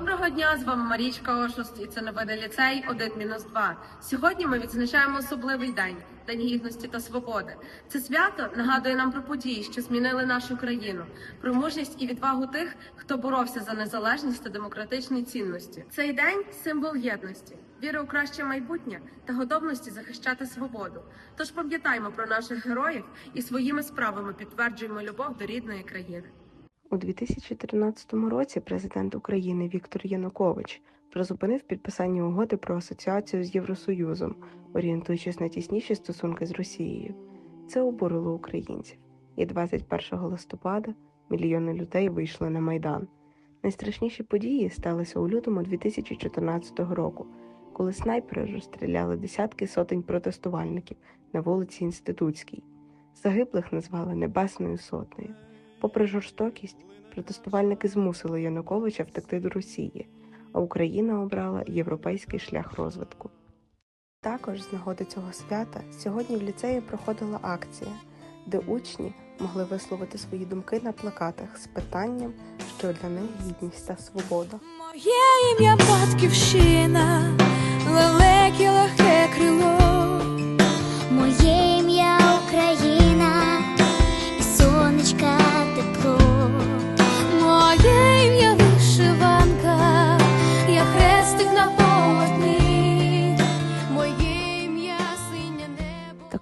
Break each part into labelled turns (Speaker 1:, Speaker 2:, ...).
Speaker 1: Доброго дня, з вами Марічка Ошуст і це новини ліцей 1-2. Сьогодні ми відзначаємо особливий день День гідності та свободи. Це свято нагадує нам про події, що змінили нашу країну, про мужність і відвагу тих, хто боровся за незалежність та демократичні цінності. Цей день символ єдності, віри у краще майбутнє та готовності захищати свободу. Тож пам'ятаймо про наших героїв і своїми справами підтверджуємо любов до рідної країни.
Speaker 2: У 2013 році президент України Віктор Янукович призупинив підписання угоди про асоціацію з Євросоюзом, орієнтуючись на тісніші стосунки з Росією. Це обурило українців, і 21 листопада мільйони людей вийшли на майдан. Найстрашніші події сталися у лютому 2014 року, коли снайпери розстріляли десятки сотень протестувальників на вулиці Інститутській. Загиблих назвали Небесною сотнею. Попри жорстокість, протестувальники змусили Януковича втекти до Росії, а Україна обрала європейський шлях розвитку. Також з нагоди цього свята сьогодні в ліцеї проходила акція, де учні могли висловити свої думки на плакатах з питанням, що для них гідність та свобода.
Speaker 3: Моє ім'я батьківщина,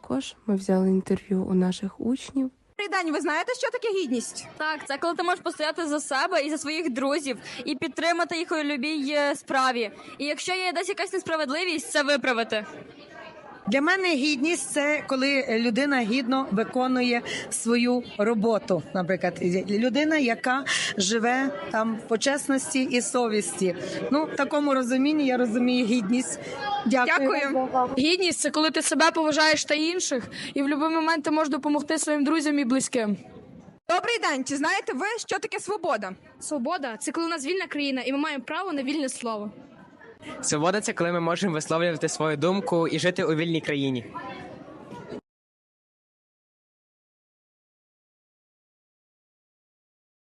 Speaker 2: Також ми взяли інтерв'ю у наших учнів
Speaker 4: Добрий ви знаєте, що таке гідність?
Speaker 5: Так, це коли ти можеш постояти за себе і за своїх друзів, і підтримати їх у любій е, справі. І якщо є десь якась несправедливість, це виправити.
Speaker 4: Для мене гідність це коли людина гідно виконує свою роботу. Наприклад, людина, яка живе там по чесності і совісті. Ну, в такому розумінні я розумію гідність. Дякую.
Speaker 6: Дякую. Гідність це коли ти себе поважаєш та інших, і в будь-який момент ти можеш допомогти своїм друзям і близьким.
Speaker 7: Добрий день. Чи знаєте ви, що таке свобода?
Speaker 6: Свобода це коли у нас вільна країна, і ми маємо право на вільне слово.
Speaker 8: Свобода це коли ми можемо висловлювати свою думку і жити у вільній країні.